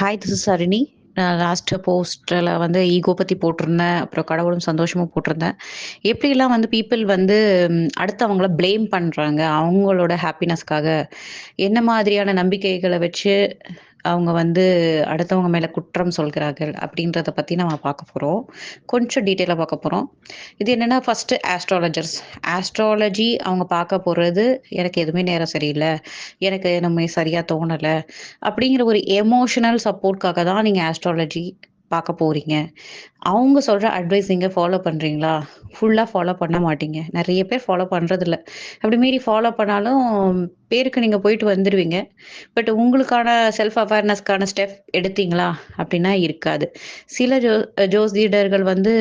Hi this is Aruni நான் last போஸ்ட்டில் வந்து ஈகோ பற்றி போட்டிருந்தேன். அப்புறம் கடவுளும் சந்தோஷமும் போட்டிருந்தேன். எப்படிலாம் வந்து பீப்புள் வந்து அடுத்து அடுத்தவங்கள ப்ளேம் பண்ணுறாங்க அவங்களோட ஹாப்பினஸ்க்காக என்ன மாதிரியான நம்பிக்கைகளை வச்சு அவங்க வந்து அடுத்தவங்க மேலே குற்றம் சொல்கிறார்கள் அப்படின்றத பற்றி நம்ம பார்க்க போகிறோம் கொஞ்சம் டீட்டெயிலாக பார்க்க போகிறோம் இது என்னென்னா ஃபஸ்ட்டு ஆஸ்ட்ராலஜர்ஸ் ஆஸ்ட்ராலஜி அவங்க பார்க்க போகிறது எனக்கு எதுவுமே நேரம் சரியில்லை. எனக்கு நம்ம சரியாக தோணலை. அப்படிங்கிற ஒரு எமோஷனல் சப்போர்ட்காக தான் நீங்கள் ஆஸ்ட்ராலஜி பார்க்க போகிறீங்க அவங்க சொல்கிற அட்வைஸ் நீங்க ஃபாலோ பண்ணுறீங்களா ஃபுல்லாக ஃபாலோ பண்ண மாட்டீங்க. நிறைய பேர் ஃபாலோ பண்ணுறதில்ல அப்படி மீறி ஃபாலோ பண்ணாலும் பேருக்கு நீங்கள் போயிட்டு வந்துடுவீங்க பட் உங்களுக்கான செல்ஃப் அவேர்னஸ்க்கான ஸ்டெப் எடுத்தீங்களா? அப்படின்னா இருக்காது. சில ஜோ ஜோதிடர்கள் வந்து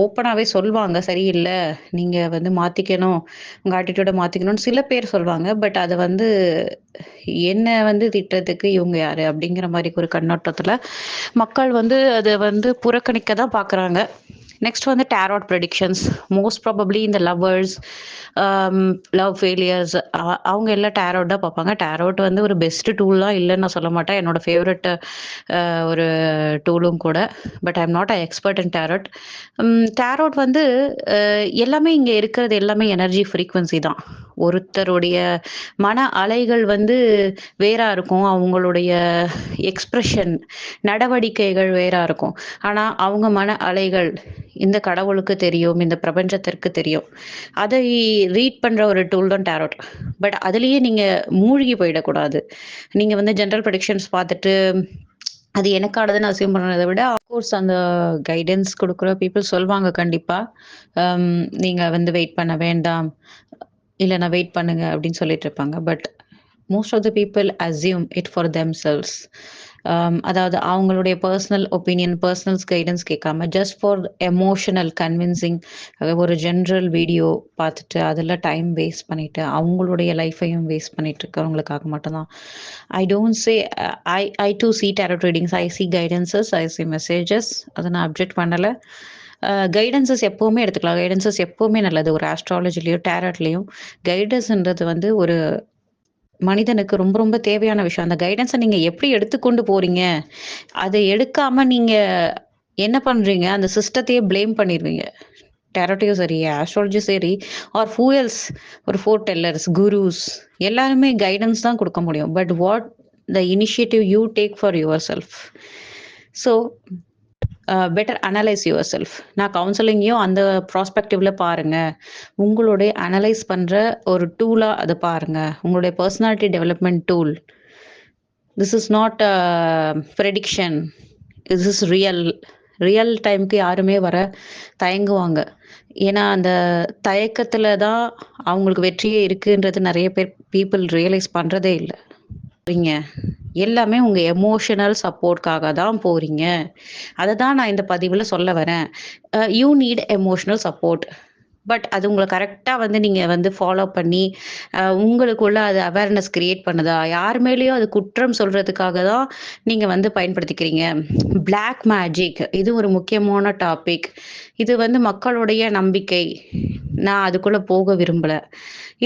ஓப்பனாகவே சொல்லுவாங்க சரியில்லை நீங்கள் வந்து மாற்றிக்கணும் உங்கள் ஆட்டிடியூடை மாற்றிக்கணும்னு சில பேர் சொல்லுவாங்க பட் அதை வந்து என்ன வந்து திட்டத்துக்கு இவங்க யார் அப்படிங்கிற மாதிரி ஒரு கண்ணோட்டத்தில் மக்கள் வந்து அதை வந்து புறக்கணிக்க தான் பார்க்குறாங்க நெக்ஸ்ட் வந்து டேரோட் ப்ரெடிக்ஷன்ஸ் மோஸ்ட் ப்ராபப்ளி இந்த லவ்வர்ஸ் லவ் ஃபெயிலியர்ஸ் அவங்க எல்லாம் டேரோட் தான் பார்ப்பாங்க. டேரோட் வந்து ஒரு பெஸ்ட் டூல்லாம் இல்லைன்னு நான் சொல்ல மாட்டேன். என்னோட ஃபேவரட் ஒரு டூலும் கூட. But I am not a expert in tarot tarot வந்து எல்லாமே இங்கே இருக்கிறது எல்லாமே எனர்ஜி ஃப்ரீக்வன்சி தான். ஒருத்தருடைய மன அலைகள் வந்து வேறா இருக்கும். அவங்களுடைய எக்ஸ்பிரஷன் நடவடிக்கைகள் வேறா இருக்கும். ஆனா அவங்க மன அலைகள் இந்த கடவுளுக்கு தெரியும் இந்த பிரபஞ்சத்திற்கு தெரியும். அதை ரீட் பண்ணுற ஒரு டூல் தான் டேரோட் பட் அதுலேயே நீங்கள் மூழ்கி போயிடக்கூடாது. நீங்கள் வந்து ஜென்ரல் ப்ரெடிக்ஷன்ஸ் பார்த்துட்டு அது எனக்கானதுன்னு அசியம் பண்ணுறதை விட அஃப்கோர்ஸ் அந்த கைடன்ஸ் கொடுக்குற பீப்புள் சொல்லுவாங்க கண்டிப்பாக நீங்கள் வந்து வெயிட் பண்ண வேண்டாம். இல்லை நான் வெயிட் பண்ணுங்க அப்படின்னு சொல்லிட்டு இருப்பாங்க. But most of the people assume it for themselves அதாவது அவங்களுடைய பர்சனல் ஒப்பீனியன் பர்சனல் கைடன்ஸ் கேட்காம ஜஸ்ட் ஃபார் எமோஷனல் கன்வின்சிங் ஒரு ஜென்ரல் வீடியோ பார்த்துட்டு அதில் டைம் வேஸ்ட் பண்ணிட்டு அவங்களுடைய லைஃப்பையும் வேஸ்ட் பண்ணிட்டு இருக்கிறவங்களுக்காக மட்டும்தான். I don't say I I do see tarot readings I see guidances I see messages அதை நான் அப்ஜெக்ட் பண்ணலை. கைடன்சஸ் uh, எப்போவுமே எடுத்துக்கலாம். கைடன்சஸ் எப்போவுமே நல்லது. ஒரு ஆஸ்ட்ராலஜிலையும் டேரட்லேயும் கைடன்ஸ்ன்றது வந்து ஒரு மனிதனுக்கு ரொம்ப ரொம்ப தேவையான விஷயம். அந்த கைடன்ஸை நீங்கள் எப்படி எடுத்துக்கொண்டு போறீங்க? அதை எடுக்காம நீங்கள் என்ன பண்ணுறீங்க அந்த சிஸ்டத்தையே ப்ளேம் பண்ணிடுவீங்க. டேரட்டையும் சரி ஆஸ்ட்ராலஜியும் சரி ஆர் ஃபூயல்ஸ் ஒரு ஃபோர் டெல்லர்ஸ் குருஸ் எல்லாருமே கைடன்ஸ் தான் கொடுக்க முடியும். But what the initiative you take for yourself so better analyse yourself நான் கவுன்சிலிங்கையும் அந்த ப்ராஸ்பெக்டிவ்ல பாருங்க. உங்களுடைய அனலைஸ் பண்ற ஒரு டூலா அதை பாருங்க. உங்களுடைய personality development tool this is not prediction this is real real டைம்க்கு யாருமே வர தயங்குவாங்க. ஏன்னா அந்த தயக்கத்துல தான் அவங்களுக்கு வெற்றியே இருக்குன்றது நிறைய பேர் பீப்புள் ரியலைஸ் பண்றதே இல்லை. எல்லாமே உங்க எமோஷனல் சப்போர்ட்காக தான் போறீங்க. அதை தான் நான் இந்த பதிவில் சொல்ல வரேன். You need emotional support but அது உங்களை கரெக்டாக வந்து நீங்கள் வந்து ஃபாலோ பண்ணி உங்களுக்குள்ள அது அவேர்னஸ் கிரியேட் பண்ணுதா? யார் மேலேயும் அது குற்றம் சொல்கிறதுக்காக தான் நீங்கள் வந்து பயன்படுத்திக்கிறீங்க. பிளாக் மேஜிக் இது ஒரு முக்கியமான டாபிக் இது வந்து மக்களுடைய நம்பிக்கை. நான் அதுக்குள்ளே போக விரும்பல.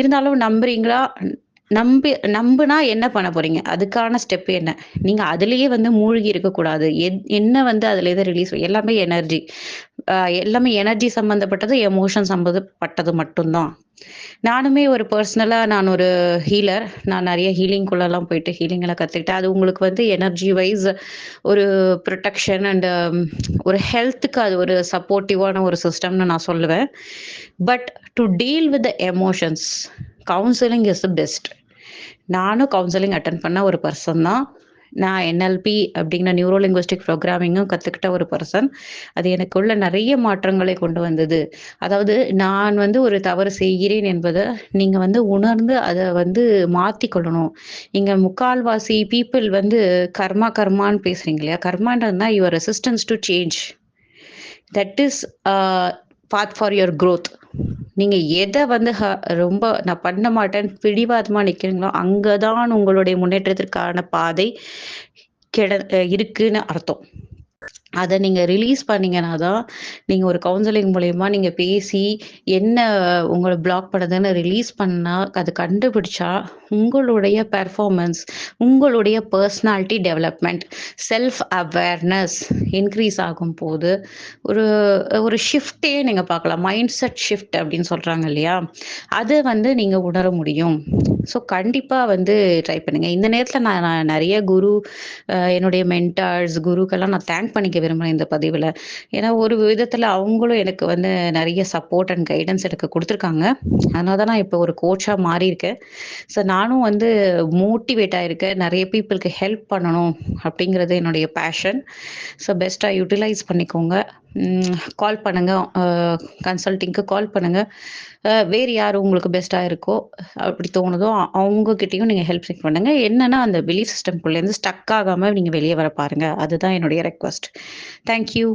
இருந்தாலும் நம்புறீங்களா? நம்பி நம்புனா என்ன பண்ண போறீங்க? அதுக்கான ஸ்டெப் என்ன? நீங்க அதுலயே வந்து மூழ்கி இருக்கக்கூடாது என்ன வந்து அதுல எதை ரிலீஸ் எல்லாமே எனர்ஜி எல்லாமே எனர்ஜி சம்பந்தப்பட்டது எமோஷன் சம்பந்தப்பட்டது மட்டும்தான். நானுமே ஒரு பர்சனலா நான் ஒரு ஹீலர் நான் நிறைய ஹீலிங்குள்ளெல்லாம் போயிட்டு ஹீலிங்கெல்லாம் கற்றுக்கிட்டேன் கத்துக்கிட்டேன். அது உங்களுக்கு வந்து எனர்ஜி வைஸ் ஒரு ப்ரொடெக்ஷன் அண்ட் ஒரு ஹெல்த்துக்கு அது ஒரு சப்போர்ட்டிவான ஒரு சிஸ்டம்னு நான் சொல்லுவேன். But to deal with the emotions counselling is the best நானும் கவுன்சிலிங் அட்டன் பண்ண ஒரு பர்சன் தான். நான் என்எல்பி அப்படிங்கிற நியூரோலிங்குவிஸ்டிக் ப்ரோக்ராமிங்கும் கற்றுக்கிட்ட ஒரு பர்சன் அது எனக்குள்ள நிறைய மாற்றங்களை கொண்டு வந்தது. அதாவது நான் வந்து ஒரு தவறு செய்கிறேன் என்பதை நீங்கள் வந்து உணர்ந்து அதை வந்து மாற்றிக்கொள்ளணும் இங்கே முக்கால்வாசி பீப்புள் வந்து கர்மா கர்மான்னு பேசுகிறீங்க இல்லையா? கர்மான்றதுனா your resistance to change that is path for your growth நீங்க எதை வந்து ஹ- ரொம்ப நான் பண்ண மாட்டேன்னு பிடிவாதமா நிக்கிறீங்களோ அங்கதான் உங்களுடைய முன்னேற்றத்திற்கான பாதை கிட இருக்குன்னு அர்த்தம். அதை நீங்கள் ரிலீஸ் பண்ணீங்கன்னா தான், நீங்கள் ஒரு கவுன்சிலிங் மூலயமா நீங்கள் பேசி, என்ன உங்களை பிளாக் பண்ணுதுன்னு ரிலீஸ் பண்ணால் அது கண்டுபிடிச்சா, உங்களுடைய பெர்ஃபார்மன்ஸ், உங்களுடைய personality development self awareness increase ஆகும் போது ஒரு ஒரு ஷிஃப்ட்டே நீங்கள் பார்க்கலாம். மைண்ட் செட் ஷிஃப்ட் அப்படின்னு சொல்கிறாங்க இல்லையா? அதை வந்து நீங்கள் உணர முடியும். ஸோ கண்டிப்பாக வந்து ட்ரை பண்ணுங்கள் இந்த நேரத்தில் நான் நான் குரு என்னுடைய மென்டார்ஸ், குருக்கெல்லாம் நான் தேங்க் பண்ணிக்க விரும்புறேன் இந்த பதிவில் ஏன்னா ஒரு விதத்தில் அவங்களும் எனக்கு வந்து நிறைய சப்போர்ட் அண்ட் கைடன்ஸ் எனக்கு கொடுத்துருக்காங்க அதனால தான் நான் இப்போ ஒரு கோச்சாக மாறியிருக்கேன். ஸோ நானும் வந்து மோட்டிவேட் ஆகிருக்கேன் நிறைய பீப்பிள்க்கு ஹெல்ப் பண்ணணும் அப்படிங்கிறது என்னுடைய பேஷன். ஸோ பெஸ்ட்டா யூட்டிலைஸ் பண்ணிக்கோங்க. கால் பண்ணுங்க. கன்சல்டிங்க்கு கால் பண்ணுங்க. வேறு யார் உங்களுக்கு பெஸ்ட்டாக இருக்கோ, அப்படி தோணுதோ அவங்கக்கிட்டேயும் நீங்கள் ஹெல்ப் செக் பண்ணுங்கள் என்னென்னா அந்த பிலீஃப் சிஸ்டம்குள்ளேருந்து ஸ்டக் ஆகாமல் நீங்கள் வெளியே வர பாருங்கள் அதுதான் என்னுடைய ரெக்வெஸ்ட். Thank you.